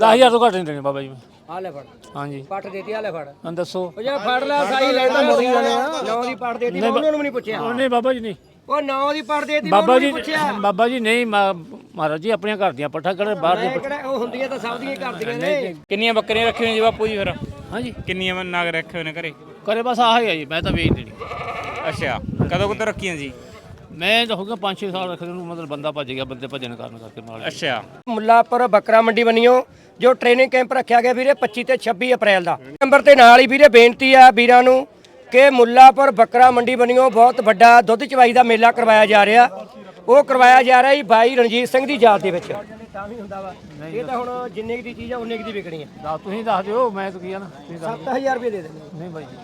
10000 ਤੋਂ ਘੱਟ ਨਹੀਂ ਦੇਣੇ ਬਾਬਾ ਜੀ। ਮੈਂ ਆ ਲੈ ਫੜ। ਹਾਂਜੀ। ਪੱਠ ਦੇਤੀ ਆ ਲੈ ਫੜ। ਹਾਂ ਦੱਸੋ। ਉਹ ਜੇ ਫੜ ਲੈ ਸਾਈ ਲੈਂਦਾ ਮੁੜੀ ਜਾਣੇ। ਨੌ ਦੀ ਪੱਠ ਦੇਤੀ ਮੈਂ ਉਹਨਾਂ ਨੂੰ ਵੀ ਨਹੀਂ ਪੁੱਛਿਆ। ਉਹ ਨਹੀਂ ਬਾਬਾ ਜੀ ਨਹੀਂ। ਉਹ ਨੌ ਦੀ ਪੱਠ ਦੇਤੀ ਮੈਂ ਬਾਬਾ ਉਹਨੂੰ ਜੀ ਨਹੀਂ ਪੁੱਛਿਆ। ਬਾਬਾ ਜੀ ਨਹੀਂ ਮਾ- ਮਹਾਰਾਜ ਜੀ ਆਪਣੀਆਂ ਘਰ ਦੀਆਂ ਪੱਠਾ ਕਿਹੜੇ ਬਾਹਰ ਮੈਂ ਦੇ ਕਿਹੜਾ ਉਹ ਹੁੰਦੀਆਂ ਤਾਂ ਸਭ ਦੀਆਂ ਹੀ ਕਰਦੀਆਂ ਨੇ। ਕਿੰਨੀਆਂ ਬੱਕਰੀਆਂ ਰੱਖੀਆਂ ਜੀ ਬਾਪੂ ਜੀ ਫਿਰ? ਹਾਂਜੀ। ਕਿੰਨੀਆਂ ਨਾਗ ਰੱਖੇ ਹੋਏ ਨੇ ਘਰੇ? ਕਰੇ ਬਸ ਆਹ ਹੀ ਆ ਜੀ ਮੈਂ ਤਾਂ ਵੇਚ ਦੇਣੀ। ਅੱਛਾ ਕਦੋਂ ਕਦੋਂ ਰੱਖੀਆਂ ਜੀ? ਮੈਂ ਤਾਂ ਹੋ ਗਿਆ 5-6 ਸਾਲ ਰੱਖਦੇ ਨੂੰ ਮਤਲਬ ਬੰਦਾ ਭੱਜ ਗਿਆ ਬੰਦੇ ਭੱਜਣ ਕਾਰਨ ਕਰਕੇ ਨਾਲ ਅੱਛਾ। ਮੁੱਲਾਪੁਰ ਬੱਕਰਾ ਮੰਡੀ ਬਣੀਓ ਜੋ ਟ੍ਰੇਨਿੰਗ ਕੈਂਪ ਰੱਖਿਆ ਗਿਆ ਵੀਰੇ 25 ਤੇ 26 ਅਪ੍ਰੈਲ ਦਾ। ਨੰਬਰ ਤੇ ਨਾਲ ਹੀ ਵੀਰੇ ਬੇਨਤੀ ਆ ਵੀਰਾਂ ਨੂੰ ਕਿ ਮੁੱਲਾਪੁਰ ਬੱਕਰਾ ਮੰਡੀ ਬਣੀਓ ਬਹੁਤ ਵੱਡਾ ਦੁੱਧ ਚਵਾਈ ਦਾ ਮੇਲਾ ਕਰਵਾਇਆ ਜਾ ਰਿਹਾ। ਉਹ ਕਰਵਾਇਆ ਜਾ ਰਿਹਾ ਜੀ ਬਾਈ ਰਣਜੀਤ ਸਿੰਘ ਦੀ ਯਾਦ ਦੇ ਵਿੱਚ। ਤਾਂ ਵੀ ਹੁੰਦਾ ਵਾ ਇਹ ਤਾਂ ਹੁਣ ਜਿੰਨੇ ਦੀ ਚੀਜ਼ ਆ ਉਨੇ ਦੀ ਵਿਕਣੀ ਆ। ਦੱਸ ਤੁਸੀਂ ਦੱਸ ਦਿਓ ਮੈਂ ਤਾਂ ਕੀ ਆ ਨਾ ਤੁਸੀਂ ਦੱਸ 7000 ਰੁਪਏ ਦੇ ਦੇਣੇ ਨਹੀਂ ਬਾਈ ਜੀ।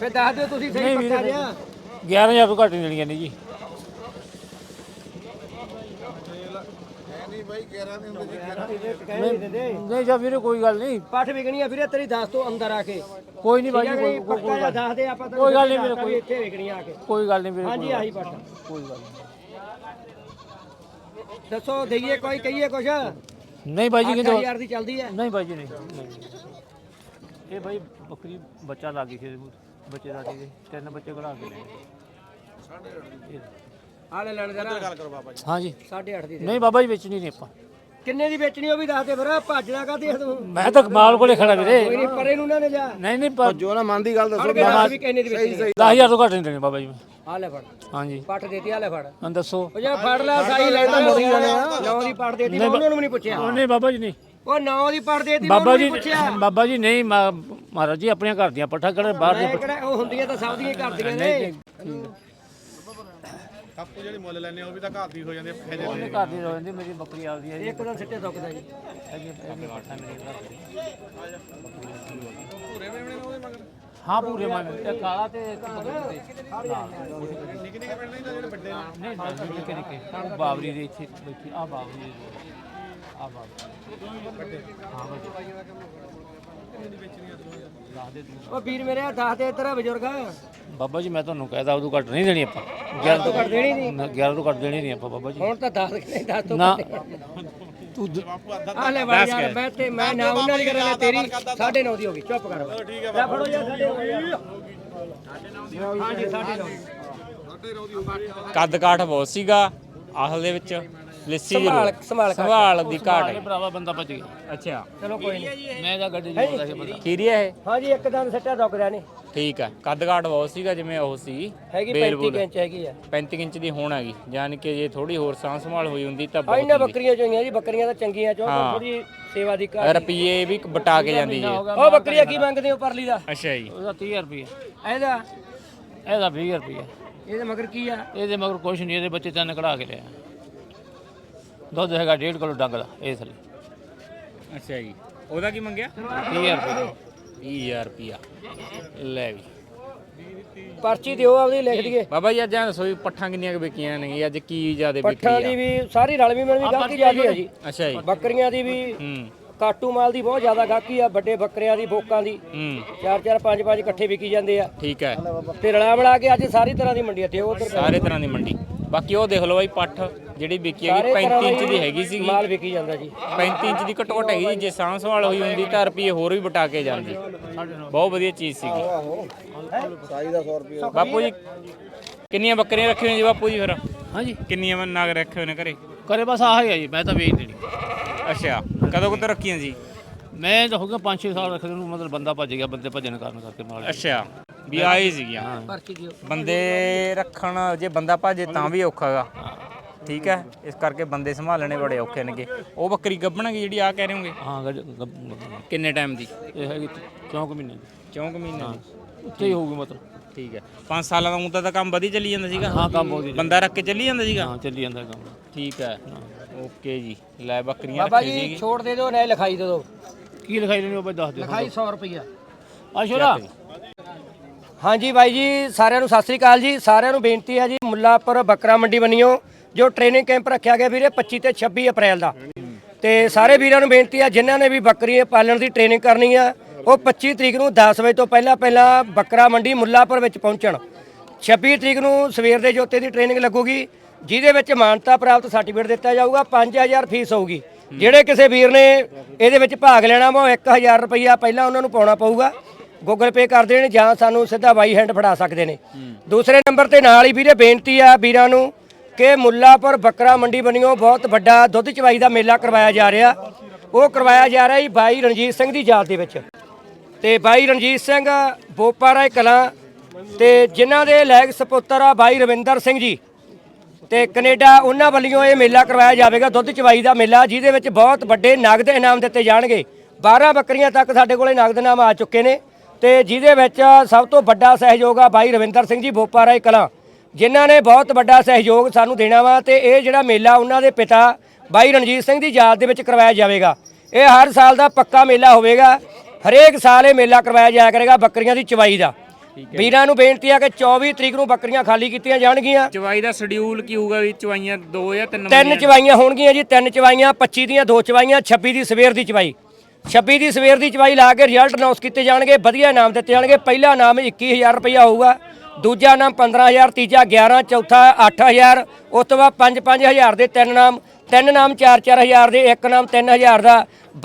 ਫਿਰ ਦੱਸ ਦਿਓ ਤੁਸੀਂ ਸਹੀ ਪੱਕਾ ਜਿਆ 11000 ਤੋਂ ਘੱਟ ਨਹੀਂ ਦੇਣੀਆਂ ਨਹੀਂ ਜੀ ਨਹੀਂ ਜਾ ਵੀਰੇ ਕੋਈ ਗੱਲ ਨਹੀਂ। ਪੱਠ ਵਿਕਣੀ ਆ ਵੀਰੇ ਤੇਰੀ ਦੱਸ ਤੋਂ ਅੰਦਰ ਆ ਕੇ। ਕੋਈ ਨਹੀਂ ਬਾਈ ਕੋਈ ਜਿਹਾ ਦੱਸ ਦੇ ਆਪਾਂ ਕੋਈ ਗੱਲ ਨਹੀਂ ਵੀਰੇ, ਕੋਈ ਇੱਥੇ ਵਿਕਣੀ ਆ ਕੇ। ਕੋਈ ਗੱਲ ਨਹੀਂ ਵੀਰੇ ਹਾਂਜੀ ਆਹੀ ਪੱਠ। ਕੋਈ ਗੱਲ ਨਹੀਂ। ਦੱਸੋ ਦਈਏ ਕੋਈ ਕਹੀਏ ਕੁਛ? ਨਹੀਂ ਬਾਈ ਜੀ ਕਹਿੰਦੇ 8000 ਦੀ ਚੱਲਦੀ ਹੈ। ਨਹੀਂ ਬਾਈ ਜੀ ਨਹੀਂ। ਇਹ ਬਾਈ ਬੱਕਰੀ ਬੱਚਾ ਲੱਗ ਗਈ ਸੀ ਇਹਦੇ ਮੂੰਹ ਤੇ, ਬੱਚੇ ਦਾ ਦੇ ਤਿੰਨ ਬੱਚੇ ਕਢਾ ਕੇ ਲੈ ਆ ਲੈ ਲੈਣ ਜਰਾ। ਹਾਂਜੀ। 8.5 ਦੀ ਦੇ। ਨਹੀਂ ਬਾਬਾ ਜੀ ਵੇਚਣੀ ਨਹੀਂ ਆਪਾਂ। ਕਿੰਨੇ ਦੀ ਵੇਚਣੀ ਉਹ ਵੀ ਦੱਸ ਦੇ ਫਿਰ ਭੱਜਣਾ ਕਾ ਦੇਖ ਤੂੰ? ਮੈਂ ਤਾਂ ਕਮਾਲ ਕੋਲੇ ਖੜਾ ਵੀਰੇ। ਕੋਈ ਨਹੀਂ ਪਰੇ ਨੂੰ ਨਾ ਲੈ ਜਾ ਨਹੀਂ ਨਹੀਂ ਪਰ ਜੋ ਨਾ ਮਨ ਦੀ ਗੱਲ ਦੱਸੋ ਦੱਸ ਵੀ ਕਿੰਨੇ ਦੀ ਵੇਚਣੀ। 10000 ਤੋਂ ਘੱਟ ਨਹੀਂ ਦੇਣੇ ਬਾਬਾ ਜੀ। ਮੈਂ ਆ ਲੈ ਫੜ। ਹਾਂਜੀ। ਪੱਠ ਦੇਤੀ ਆ ਲੈ ਫੜ। ਹਾਂ ਦੱਸੋ। ਉਹ ਜੇ ਫੜ ਲੈ ਸਾਈ ਲੈਂਦਾ ਮੁੜੀ ਜਾਣੇ ਨੌ ਦੀ ਪੱਠ ਦੇਤੀ ਮੈਂ ਉਹਨਾਂ ਨੂੰ ਵੀ ਨਹੀਂ ਪੁੱਛਿਆ। ਉਹ ਨਹੀਂ ਬਾਬਾ ਜੀ ਨਹੀਂ। ਉਹ ਨੌ ਦੀ ਪੱਠ ਦੇਤੀ ਬਾਬਾ ਜੀ ਬਾਬਾ ਜੀ ਨਹੀਂ ਮਾ- ਮਹਾਰਾਜ ਜੀ ਆਪਣੀਆਂ ਘਰ ਦੀਆਂ ਪੱਠਾ ਕਿਹੜੇ ਬਾਹਰ ਮੈਂ ਦੇ ਕਿਹੜਾ ਉਹ ਹੁੰਦੀਆਂ ਤਾਂ ਸਭ ਦੀਆਂ ਹੀ ਕਰਦੀਆਂ ਨੇ। ਆਪੂ ਜਿਹੜੀ ਮੁੱਲ ਲੈਣੇ ਉਹ ਵੀ ਤਾਂ ਘਰ ਦੀ ਹੋ ਜਾਂਦੀ ਹੈ ਉਹਨੇ ਘਰ ਦੀ ਰਹਿੰਦੀ ਮੇਰੀ ਬੱਕਰੀ ਆਪਦੀ ਹੈ ਜੀ। ਇੱਕ ਦਿਨ ਸਿੱਟੇ ਦੁੱਕਦਾ ਜੀ। ਪੱਠਾ ਦੀ। ਹਾਂ ਪੂਰੇ ਮੈਂ ਇਹ ਕਾਲਾ ਤੇ ਇੱਕ ਬੱਕਰੀ ਤੇ ਨਿੱਕੇ ਨਿੱਕੇ ਪਿੰਡ ਨਹੀਂ ਜਿਹੜੇ ਵੱਡੇ ਨਹੀਂ ਨਹੀਂ ਨਿੱਕੇ ਨਿੱਕੇ ਬਾਬਰੀ ਦੇ ਇੱਥੇ ਬੈਠੀ ਆ ਬਾਬਰੀ ਦੇ। ਉਹ ਵੀਰ ਮੇਰੇ ਦੱਸ ਦੇ ਤੇਰਾ ਬਜ਼ੁਰਗ। ਬਾਬਾ ਜੀ ਮੈਂ ਤੁਹਾਨੂੰ ਕਹਿਦਾ ਉਦੋਂ ਘੱਟ ਨਹੀਂ ਦੇਣੀ ਆਪਾਂ। 11 ਤੋਂ ਘੱਟ ਦੇਣੀ ਨਹੀਂ। 11 ਤੋਂ ਘੱਟ ਦੇਣੀ ਨਹੀਂ ਆਪਾਂ ਬਾਬਾ ਜੀ। ਹੁਣ ਤਾਂ ਦੱਸ ਕੇ ਦੱਸ ਤੋਂ ਨਾ। ਤੂੰ ਆ ਲੈ ਬਾਈ ਯਾਰ ਮੈਂ ਤੇ ਮੈਂ ਨਾ ਉਹਨਾਂ ਦੀ ਕਰਾਂ ਤੇਰੀ 9.5 ਦੀ ਹੋ ਗਈ ਚੁੱਪ ਕਰ। ਠੀਕ ਹੈ ਲੈ ਫੜੋ ਯਾਰ 9.5 ਹਾਂਜੀ 9.5 ਕੱਦ ਕਾਠ ਬਹੁਤ ਸੀਗਾ ਆਹਲ ਦੇ ਵਿੱਚ। ਲੱਸੀ ਦੀ ਸੰਭਾਲ। ਸੰਭਾਲ ਸੰਭਾਲ ਦੀ ਘਾਟ ਇਹ ਹੈ। ਭਰਾਵਾ ਬੰਦਾ ਭੱਜ ਗਿਆ। ਅੱਛਾ। ਚਲੋ ਕੋਈ ਨਹੀਂ। ਮੈਂ ਤਾਂ ਗੱਡੀ ਚਲਾਉਂਦਾ ਸੀ ਬੰਦਾ ਖੀਰੀ ਹੈ ਇਹ? ਹਾਂਜੀ ਇੱਕ ਦੰਦ ਸੱਟਿਆ ਦੁੱਕ ਰਿਆ ਨਹੀਂ। ਠੀਕ ਹੈ ਕੱਦ ਕਾਠ ਬਹੁਤ ਸੀਗਾ ਜਿਵੇਂ ਉਹ ਸੀ। ਹੈਗੀ ਬੇਲ 35 ਬੂਲ। ਇੰਚ ਹੈਗੀ ਆ। 35 ਇੰਚ ਦੀ ਹੋਣ ਹੈਗੀ। ਯਾਨੀ ਕਿ ਜੇ ਥੋੜੀ ਹੋਰ ਸਾਂਭ ਸੰਭਾਲ ਹੋਈ ਹੁੰਦੀ ਤਾਂ ਬਹੁਤ ਇਹਨਾਂ। ਬੱਕਰੀਆਂ ਚੋਈਆਂ ਜੀ ਬੱਕਰੀਆਂ ਤਾਂ ਚੰਗੀਆਂ ਚੋ। ਥੋੜੀ ਸੇਵਾ ਦੀ ਘਾਟ ਰੁਪਈਏ ਵੀ ਬਟਾ ਕੇ ਜਾਂਦੀ ਜੀ। ਉਹ ਬੱਕਰੀਆਂ ਕੀ ਮੰਗਦੇ ਹੋ ਪਰਲੀ ਦਾ? ਅੱਛਾ ਜੀ। ਉਹਦਾ 30 ਰੁਪਏ ਇਹਦਾ? ਇਹਦਾ 20 ਰੁਪਏ ਇਹਦੇ ਮਗਰ ਕੀ ਆ? ਇਹਦੇ ਮਗਰ ਕੁਛ ਨਹੀਂ ਇਹਦੇ ਬੱਚੇ ਤਿੰਨ ਕਢਾ ਕੇ ਲਿਆ। ਦੁੱਧ ਹੈਗਾ 1.5 ਕਿਲੋ ਡੰਗ ਦਾ ਇਹ ਥਲੇ। ਅੱਛਾ ਜੀ। ਉਹਦਾ ਕੀ ਮੰਗਿਆ? 30 ਰੁਪਏ 20000 ਰੁਪਿਆ ਲੈ ਵੀ। ਪਰਚੀ ਦਿਓ ਆਪਦੀ ਲਿਖ ਦਈਏ। ਬਾਬਾ ਜੀ ਅੱਜ ਐਂ ਦੱਸੋ ਵੀ ਪੱਠਾਂ ਕਿੰਨੀਆਂ ਕੁ ਵਿਕੀਆਂ ਨੇ ਅੱਜ ਕੀ ਜ਼ਿਆਦਾ ਪੱਠਾਂ ਦੀ ਆ? ਵੀ ਸਾਰੀ ਰਲਵੀਂ ਮਿਲਵੀਂ ਗਾਹਕੀ ਜ਼ਿਆਦੀ ਆ ਜੀ। ਅੱਛਾ ਜੀ। ਬੱਕਰੀਆਂ ਦੀ ਵੀ ਹੂੰ। ਕਾਟੂ ਮਾਲ ਦੀ ਬਹੁਤ ਜ਼ਿਆਦਾ ਗਾਹਕੀ ਆ ਵੱਡੇ ਬੱਕਰਿਆਂ ਦੀ ਬੋਕਾਂ ਦੀ। ਹੂੰ। ਚਾਰ ਚਾਰ ਪੰਜ ਪੰਜ ਇਕੱਠੇ ਵਿਕੀ ਜਾਂਦੇ ਆ। ਠੀਕ ਹੈ। ਤੇ ਰਲਾ ਮਿਲਾ ਕੇ ਅੱਜ ਸਾਰੀ ਤਰ੍ਹਾਂ ਦੀ ਮੰਡੀ ਇੱਥੇ ਉਧਰ ਸਾਰੇ ਤਰ੍ਹਾਂ ਦੀ ਮੰਡੀ। ਬਾਕੀ ਉਹ ਦੇਖ ਲਓ ਬਾਈ ਪੱਠ ਜਿਹੜੀ ਵਿਕੀ ਹੈਗੀ ਸਾਰੇ ਤਰ੍ਹਾਂ 35 ਇੰਚ ਦਾ ਹੈਗੀ ਸੀਗੀ। ਮਾਲ ਵਿਕੀ ਜਾਂਦਾ ਜੀ। 35 ਇੰਚ ਦੀ ਘੱਟੋ ਘੱਟ ਹੈਗੀ ਜੀ ਜੇ ਸਾਂਭ ਸੰਭਾਲ ਹੋਈ ਹੁੰਦੀ ਤਾਂ ਰੁਪਈਏ ਹੋਰ ਵੀ ਬਟਾ ਕੇ ਜਾਂਦੀ। ਬਹੁਤ ਵਧੀਆ ਚੀਜ਼ ਸੀਗੀ। ਸਾਈ ਦਾ 100 ਰੁਪਏ ਬਾਪੂ ਜੀ ਕਿੰਨੀਆਂ ਬੱਕਰੀਆਂ ਰੱਖੀਆਂ ਜੀ ਬਾਪੂ ਜੀ ਫਿਰ? ਹਾਂਜੀ। ਕਿੰਨੀਆਂ ਨਾਗ ਰੱਖੇ ਹੋਏ ਨੇ ਘਰੇ? ਕਰੇ ਬਸ ਆਹ ਹੀ ਆ ਜੀ ਮੈਂ ਤਾਂ ਵੇਚ ਦੇਣੀ। ਅੱਛਾ ਕਦੋਂ ਕਦੋਂ ਰੱਖੀਆਂ ਜੀ? ਮੈਂ ਤਾਂ ਹੋ ਗਿਆ 5-6 ਸਾਲ ਰੱਖਦੇ ਨੂੰ ਮਤਲਬ ਬੰਦਾ ਭੱਜ ਗਿਆ ਬੰਦੇ ਭੱਜਣ ਕਾਰਨ ਕਰਕੇ ਨਾਲ ਅੱਛਾ ਵੀ ਆਏ ਸੀਗੀਆਂ। ਬੰਦੇ ਰੱਖਣ ਜੇ ਬੰਦਾ ਭਾਜੇ ਤਾਂ ਵੀ ਔਖਾ ਗਾ। ਠੀਕ ਹੈ ਇਸ ਕਰਕੇ ਬੰਦੇ ਸੰਭਾਲਣੇ ਬੜੇ ਔਖੇ ਨੇਗੇ। ਉਹ ਬੱਕਰੀ ਗੱਭਣਗੀ ਜਿਹੜੀ ਆ ਕਹਿ ਰਹੇ ਹੋਗੇ ਹਾਂ ਗੱਬ- ਕਿੰਨੇ ਟਾਈਮ ਦੀ? ਇਹ ਹੈਗੀ ਚੌਂਕ ਮਹੀਨੇ ਦੀ। ਚੌਂਕ ਮਹੀਨੇ ਦੀ। ਉੱਤੇ ਹੀ ਹੋਊਗੀ ਮਤਲਬ। ਠੀਕ ਹੈ। 5 ਸਾਲਾਂ ਦਾ ਮੁੱਦਾ ਤਾਂ ਕੰਮ ਵਧੀ ਚੱਲੀ ਜਾਂਦਾ ਸੀਗਾ? ਹਾਂ ਕੰਮ ਹੋ ਗਿਆ ਬੰਦਾ ਰੱਖ ਕੇ ਚੱਲੀ ਜਾਂਦਾ ਸੀਗਾ? ਹਾਂ ਚੱਲੀ ਜਾਂਦਾ ਕੰਮ। ਠੀਕ ਹੈ। ਓਕੇ ਜੀ। ਲੈ ਬੱਕਰੀਆਂ ਬਾਬਾ ਰੱਖੀ ਜੀ ਸੀਗੀ ਛੋੜ ਦੇ ਦਿਓ ਨਾ ਲਿਖਾਈ ਦੇ ਦਿਓ। ਕੀ ਲਿਖਾਈ ਲੈਣੀ ਉਹ ਬਾਈ ਦੱਸ ਦਿਓ ਲਿਖਾਈ 100 ਰੁਪਈਆ। ਆਸ਼ੋਰਾ ਹਾਂਜੀ ਬਾਈ ਜੀ ਸਾਰਿਆਂ ਨੂੰ ਸਤਿ ਸ੍ਰੀ ਅਕਾਲ ਜੀ। ਸਾਰਿਆਂ ਨੂੰ ਬੇਨਤੀ ਹੈ ਜੀ ਮੁੱਲਾਪੁਰ ਬੱਕਰਾ ਮੰਡੀ ਬਣੀਓ ਜੋ ਟ੍ਰੇਨਿੰਗ ਕੈਂਪ ਰੱਖਿਆ ਗਿਆ ਵੀਰੇ 25 ਤੇ 26 ਅਪ੍ਰੈਲ ਦਾ। ਤੇ ਸਾਰੇ ਵੀਰਾਂ ਨੂੰ ਬੇਨਤੀ ਹੈ ਜਿਨ੍ਹਾਂ ਨੇ ਵੀ ਬੱਕਰੀਆਂ ਪਾਲਣ ਦੀ ਟ੍ਰੇਨਿੰਗ ਕਰਨੀ ਆ ਉਹ 25 ਤਰੀਕ ਨੂੰ 10 ਵਜੇ ਤੋਂ ਪਹਿਲਾਂ ਪਹਿਲਾਂ ਬੱਕਰਾ ਮੰਡੀ ਮੁੱਲਾਪੁਰ ਵਿੱਚ ਪਹੁੰਚਣ। 26 ਤਰੀਕ ਨੂੰ ਸਵੇਰ ਦੇ ਜੋਤੇ ਦੀ ਟ੍ਰੇਨਿੰਗ ਲੱਗੂਗੀ ਜਿਹਦੇ ਵਿੱਚ ਮਾਨਤਾ ਪ੍ਰਾਪਤ ਸਰਟੀਫਿਕੇਟ ਦਿੱਤਾ ਜਾਊਗਾ 5000 ਫੀਸ ਹੋਊਗੀ। ਜਿਹੜੇ ਕਿਸੇ ਵੀਰ ਨੇ ਇਹਦੇ ਵਿੱਚ ਭਾਗ ਲੈਣਾ ਵਾ ਉਹ 1000 ਰੁਪਈਆ ਪਹਿਲਾਂ ਉਹਨਾਂ ਨੂੰ ਪਾਉਣਾ ਪਊਗਾ। ਗੂਗਲ ਪੇ ਕਰ ਦੇਣ ਜਾਂ ਸਾਨੂੰ ਸਿੱਧਾ ਬਾਈ ਹੈਂਡ ਫੜਾ ਸਕਦੇ ਨੇ। ਦੂਸਰੇ ਨੰਬਰ ਤੇ ਨਾਲ ਹੀ ਵੀਰੇ ਬੇਨਤੀ ਆ ਵੀਰਾਂ ਨੂੰ ਕਿ ਮੁੱਲਾਪੁਰ ਬੱਕਰਾ ਮੰਡੀ ਬਣੀਓ ਬਹੁਤ ਵੱਡਾ ਦੁੱਧ ਚਵਾਈ ਦਾ ਮੇਲਾ ਕਰਵਾਇਆ ਜਾ ਰਿਹਾ। ਉਹ ਕਰਵਾਇਆ ਜਾ ਰਿਹਾ ਜੀ ਬਾਈ ਰਣਜੀਤ ਸਿੰਘ ਦੀ ਯਾਦ ਦੇ ਵਿੱਚ। ਤੇ ਬਾਈ ਰਣਜੀਤ ਸਿੰਘ ਬੋਪਾਰਾ ਕਲਾਂ ਤੇ ਜਿਨ੍ਹਾਂ ਦੇ ਲੈਗ ਸਪੁੱਤਰ ਆ ਬਾਈ ਰਵਿੰਦਰ ਸਿੰਘ ਜੀ। ਤੇ ਕੈਨੇਡਾ ਉਹਨਾਂ ਵੱਲੋਂ ਇਹ ਮੇਲਾ ਕਰਵਾਇਆ ਜਾਵੇਗਾ, ਦੁੱਧ ਚਵਾਈ ਦਾ ਮੇਲਾ, ਜਿਹਦੇ ਵਿੱਚ ਬਹੁਤ ਵੱਡੇ ਨਗਦ ਇਨਾਮ ਦਿੱਤੇ ਜਾਣਗੇ। 12 ਬੱਕਰੀਆਂ ਤੱਕ ਸਾਡੇ ਕੋਲੇ ਨਗਦ ਇਨਾਮ ਆ ਚੁੱਕੇ ਨੇ ਤੇ ਜਿਹਦੇ ਵਿੱਚ ਸਭ ਤੋਂ ਵੱਡਾ ਸਹਿਯੋਗ ਆ ਬਾਈ ਰਵਿੰਦਰ ਸਿੰਘ ਜੀ ਬੋਪਾਰਾ ਕਲਾਂ, ਜਿਨ੍ਹਾਂ ਨੇ ਬਹੁਤ ਵੱਡਾ ਸਹਿਯੋਗ ਸਾਨੂੰ ਦੇਣਾ ਵਾ ਤੇ ਇਹ ਜਿਹੜਾ ਮੇਲਾ ਉਹਨਾਂ ਦੇ ਪਿਤਾ ਬਾਈ ਰਣਜੀਤ ਸਿੰਘ ਦੀ ਯਾਦ ਦੇ ਵਿੱਚ ਕਰਵਾਇਆ ਜਾਵੇਗਾ। ਇਹ ਹਰ ਸਾਲ ਦਾ ਪੱਕਾ ਮੇਲਾ ਹੋਵੇਗਾ, ਹਰੇਕ ਸਾਲ ਇਹ ਮੇਲਾ ਕਰਵਾਇਆ ਜਾਇਆ ਕਰੇਗਾ ਬੱਕਰੀਆਂ ਦੀ ਚਵਾਈ ਦਾ। ਵੀਰਾਂ ਨੂੰ ਬੇਨਤੀ ਆ ਕਿ 24 ਤਰੀਕ ਨੂੰ ਬੱਕਰੀਆਂ ਖਾਲੀ ਕੀਤੀਆਂ ਜਾਣਗੀਆਂ। ਚਵਾਈ ਦਾ ਸ਼ਡਿਊਲ ਕੀ ਹੋਊਗਾ ਵੀ ਚਵਾਈਆਂ ਦੋ ਜਾਂ ਤਿੰਨ ਤਿੰਨ ਚਵਾਈਆਂ ਹੋਣਗੀਆਂ ਜੀ ਤਿੰਨ ਚਵਾਈਆਂ 25 ਦੀਆਂ ਦੋ ਚਵਾਈਆਂ 26 ਦੀ ਸਵੇਰ ਦੀ ਚਵਾਈ। 26 ਦੀ ਸਵੇਰ ਦੀ ਚਵਾਈ ਲਾ ਕੇ ਰਿਜ਼ਲਟ ਅਨਾਉਂਸ ਕੀਤੇ ਜਾਣਗੇ ਵਧੀਆ ਇਨਾਮ ਦਿੱਤੇ ਜਾਣਗੇ। ਪਹਿਲਾ ਇਨਾਮ 21000 ਰੁਪਇਆ ਹੋਊਗਾ ਦੂਜਾ ਇਨਾਮ 15000 ਤੀਜਾ 11 ਚੌਥਾ 8000 ਉਸ ਤੋਂ ਬਾਅਦ 5 5000 ਦੇ ਤਿੰਨ ਇਨਾਮ ਤਿੰਨ ਇਨਾਮ 4 4000 ਦੇ ਇੱਕ ਇਨਾਮ 3000 ਦਾ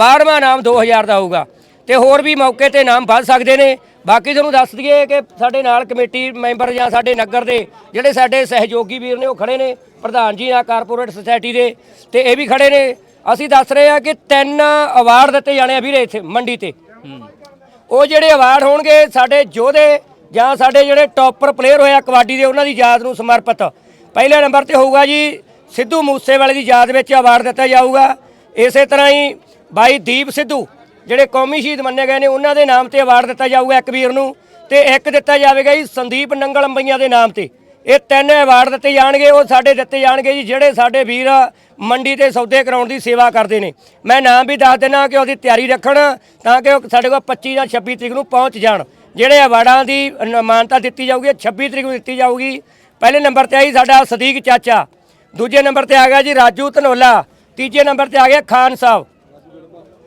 12ਵਾਂ ਇਨਾਮ 2000 ਦਾ ਹੋਊਗਾ। ਤੇ ਹੋਰ ਵੀ ਮੌਕੇ ਤੇ ਇਨਾਮ ਵੱਧ ਸਕਦੇ ਨੇ। ਬਾਕੀ ਤੁਹਾਨੂੰ ਦੱਸ ਦਈਏ ਕਿ ਸਾਡੇ ਨਾਲ ਕਮੇਟੀ ਮੈਂਬਰ ਜਾਂ ਸਾਡੇ ਨਗਰ ਦੇ ਜਿਹੜੇ ਸਾਡੇ ਸਹਿਯੋਗੀ ਵੀਰ ਨੇ ਉਹ ਖੜੇ ਨੇ, ਪ੍ਰਧਾਨ ਜੀ ਆ, ਕਾਰਪੋਰੇਟ ਸੁਸਾਇਟੀ ਦੇ, ਤੇ ਇਹ ਵੀ ਖੜੇ ਨੇ। ਅਸੀਂ ਦੱਸ ਰਹੇ ਆ ਕਿ ਤਿੰਨ ਅਵਾਰਡ ਦਿੱਤੇ ਜਾਣੇ ਆ ਵੀਰੇ ਇੱਥੇ, ਮੰਡੀ ਤੇ। ਉਹ ਜਿਹੜੇ ਅਵਾਰਡ ਹੋਣਗੇ, ਸਾਡੇ ਯੋਧੇ ਜਾਂ ਸਾਡੇ ਜਿਹੜੇ ਟੌਪਰ ਪਲੇਅਰ ਹੋਇਆ ਕਬੱਡੀ ਦੇ, ਉਹਨਾਂ ਦੀ ਯਾਦ ਨੂੰ ਸਮਰਪਿਤ। ਪਹਿਲੇ ਨੰਬਰ ਤੇ ਹੋਊਗਾ ਜੀ, ਸਿੱਧੂ ਮੂਸੇਵਾਲੇ ਦੀ ਯਾਦ ਵਿੱਚ ਅਵਾਰਡ ਦਿੱਤਾ ਜਾਊਗਾ। ਇਸੇ ਤਰ੍ਹਾਂ ਹੀ ਬਾਈ ਦੀਪ ਸਿੱਧੂ ਜਿਹੜੇ ਕੌਮੀ ਸ਼ਹੀਦ ਮੰਨੇ ਗਏ ਨੇ, ਉਹਨਾਂ ਦੇ ਨਾਮ ਤੇ ਅਵਾਰਡ ਦਿੱਤਾ ਜਾਊਗਾ ਇੱਕ ਵੀਰ ਨੂੰ ਤੇ ਇੱਕ ਦਿੱਤਾ ਜਾਵੇਗਾ ਜੀ ਸੰਦੀਪ ਨੰਗਲ ਅੰਬਈਆਂ ਦੇ ਨਾਮ ਤੇ। ਇਹ ਤਿੰਨ ਅਵਾਰਡ ਦਿੱਤੇ ਜਾਣਗੇ, ਉਹ ਸਾਡੇ ਦਿੱਤੇ ਜਾਣਗੇ ਜੀ, ਜਿਹੜੇ ਸਾਡੇ ਵੀਰ ਮੰਡੀ ਤੇ ਸੌਦੇ ਕਰਾਉਣ ਦੀ ਸੇਵਾ ਕਰਦੇ ਨੇ। ਮੈਂ ਨਾਮ ਵੀ ਦੱਸ ਦੇਣਾ ਕਿ ਉਹਦੀ ਤਿਆਰੀ ਰੱਖਣ ਤਾਂ ਕਿ ਉਹ ਸਾਡੇ ਕੋਲ 25 ਜਾਂ 26 ਤਰੀਕ ਨੂੰ ਪਹੁੰਚ ਜਾਣ। ਜਿਹੜੇ ਅਵਾਰਡਾਂ ਦੀ ਨ- ਮਾਨਤਾ ਦਿੱਤੀ ਜਾਊਗੀ 26 ਤਰੀਕ ਨੂੰ ਦਿੱਤੀ ਜਾਊਗੀ। ਪਹਿਲੇ ਨੰਬਰ ਤੇ ਆਈ ਸਾਡਾ ਸਦੀਕ ਚਾਚਾ, ਦੂਜੇ ਨੰਬਰ ਤੇ ਆ ਗਿਆ ਜੀ ਰਾਜੂ ਧਨੋਲਾ, ਤੀਜੇ ਨੰਬਰ ਤੇ ਆ ਗਿਆ ਖਾਨ ਸਾਹਿਬ।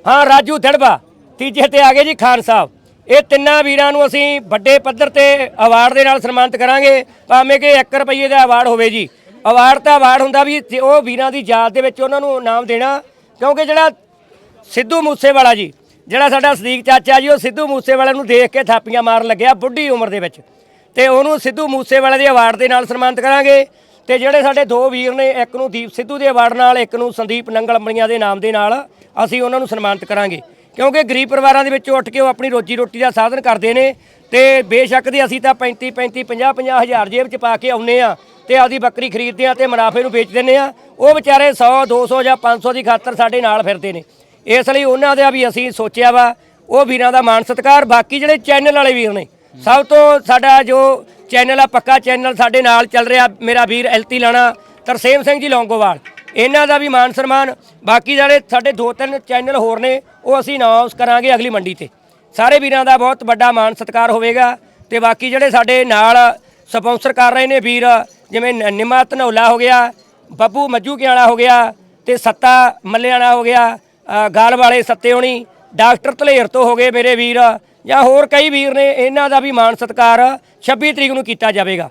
ਹਾਂ, ਰਾਜੂ ਧੜਬਾ ਤੀਜੇ ਤੇ ਆ ਗਏ ਜੀ ਖਾਨ ਸਾਹਿਬ। ਇਹ ਤਿੰਨਾਂ ਵੀਰਾਂ ਨੂੰ ਅਸੀਂ ਵੱਡੇ ਪੱਧਰ ਤੇ ਅਵਾਰਡ ਦੇ ਨਾਲ ਸਨਮਾਨਿਤ ਕਰਾਂਗੇ, ਭਾਵੇਂ ਕਿ 1 ਰੁਪਏ ਦਾ ਅਵਾਰਡ ਹੋਵੇ ਜੀ। ਅਵਾਰਡ ਤਾਂ ਅਵਾਰਡ ਹੁੰਦਾ ਵੀ ਉਹ ਵੀਰਾਂ ਦੀ ਯਾਦ ਦੇ ਵਿੱਚ ਉਹਨਾਂ ਨੂੰ ਇਨਾਮ ਦੇਣਾ, ਕਿਉਂਕਿ ਜਿਹੜਾ ਸਿੱਧੂ ਮੂਸੇਵਾਲਾ ਜੀ, ਜਿਹੜਾ ਸਾਡਾ ਸਦੀਕ ਚਾਚਾ ਜੀ, ਉਹ ਸਿੱਧੂ ਮੂਸੇਵਾਲੇ ਨੂੰ ਦੇਖ ਕੇ ਥਾਪੀਆਂ ਮਾਰਨ ਲੱਗਿਆ ਬੁੱਢੀ ਉਮਰ ਦੇ ਵਿੱਚ। ਤੇ ਉਹਨੂੰ ਸਿੱਧੂ ਮੂਸੇਵਾਲੇ ਦੇ ਅਵਾਰਡ ਦੇ ਨਾਲ ਸਨਮਾਨਿਤ ਕਰਾਂਗੇ। ਤੇ ਜਿਹੜੇ ਸਾਡੇ ਦੋ ਵੀਰ ਨੇ, ਇੱਕ ਨੂੰ ਦੀਪ ਸਿੱਧੂ ਦੇ ਅਵਾਰਡ ਨਾਲ, ਇੱਕ ਨੂੰ ਸੰਦੀਪ ਨੰਗਲ ਮਣੀਆਂ ਦੇ ਨਾਮ ਦੇ ਨਾਲ ਅਸੀਂ ਉਹਨਾਂ ਨੂੰ ਸਨਮਾਨਿਤ ਕਰਾਂਗੇ। ਕਿਉਂਕਿ ਗਰੀਬ ਪਰਿਵਾਰਾਂ ਦੇ ਵਿੱਚੋਂ ਉੱਠ ਕੇ ਉਹ ਆਪਣੀ ਰੋਜੀ ਰੋਟੀ ਦਾ ਸਾਧਨ ਕਰਦੇ ਨੇ ਤੇ ਬੇਸ਼ੱਕ ਦੀ ਅਸੀਂ ਤਾਂ 35 35 50 50 ਹਜ਼ਾਰ ਜੇਬ 'ਚ ਪਾ ਕੇ ਆਉਨੇ ਆ ਤੇ ਆਪਦੀ ਬੱਕਰੀ ਖਰੀਦਦੇ ਆ ਤੇ ਮੁਨਾਫੇ ਨੂੰ ਵੇਚ ਦਿੰਨੇ ਆ ਉਹ ਵਿਚਾਰੇ 100 200 ਜਾਂ 500 ਦੀ ਖਾਤਰ ਸਾਡੇ ਨਾਲ ਫਿਰਦੇ ਨੇ। ਇਸ ਲਈ ਉਹਨਾਂ ਦਾ ਵੀ ਅਸੀਂ ਸੋਚਿਆ ਵਾ, ਉਹ ਵੀਰਾਂ ਦਾ ਮਾਣ ਸਤਿਕਾਰ। ਬਾਕੀ ਜਿਹੜੇ ਚੈਨਲ ਵਾਲੇ ਵੀਰ ਨੇ, ਸਭ ਤੋਂ ਸਾਡਾ ਜੋ ਚੈਨਲ ਆ, ਪੱਕਾ ਚੈਨਲ ਸਾਡੇ ਨਾਲ ਚੱਲ ਰਿਹਾ। ਮੇਰਾ ਵੀਰ ਐਲਤੀ ਲਾਣਾ, ਤਰਸੇਮ ਸਿੰਘ ਜੀ ਲੌਂਗੋਵਾਲ। ਇਹਨਾਂ ਦਾ ਵੀ ਮਾਨ ਸਨਮਾਨ। ਬਾਕੀ ਜਿਹੜੇ ਸਾਡੇ ਦੋ ਤਿੰਨ ਚੈਨਲ ਹੋਰ ਨੇ, ਉਹ ਅਸੀਂ ਅਨਾਉਂਸ ਕਰਾਂਗੇ ਅਗਲੀ ਮੰਡੀ ਤੇ। ਸਾਰੇ ਵੀਰਾਂ ਦਾ ਬਹੁਤ ਵੱਡਾ ਮਾਨ ਸਤਿਕਾਰ ਹੋਵੇਗਾ ਤੇ ਬਾਕੀ ਜਿਹੜੇ ਸਾਡੇ ਨਾਲ ਸਪਾਂਸਰ ਕਰ ਰਹੇ ਨੇ ਵੀਰ, ਜਿਵੇਂ ਨ- ਨਿਮਾ ਧਨੌਲਾ ਹੋ ਗਿਆ, ਬੱਬੂ ਮੱਜੂ ਕਿਆਲਾ ਹੋ ਗਿਆ ਤੇ ਸੱਤਾ ਮੱਲਿਆਣਾ ਹੋ ਗਿਆ ਗਾਲ ਵਾਲੇ ਸੱਤੇ ਹੋਣੀ, ਡਾਕਟਰ ਧਲੇਰ ਤੋਂ ਹੋ ਗਏ ਮੇਰੇ ਵੀਰ, ਜਾਂ ਹੋਰ ਕਈ ਵੀਰ ਨੇ, ਇਹਨਾਂ ਦਾ ਵੀ ਮਾਨ ਸਤਿਕਾਰ 26 ਤਰੀਕ ਨੂੰ ਕੀਤਾ ਜਾਵੇਗਾ।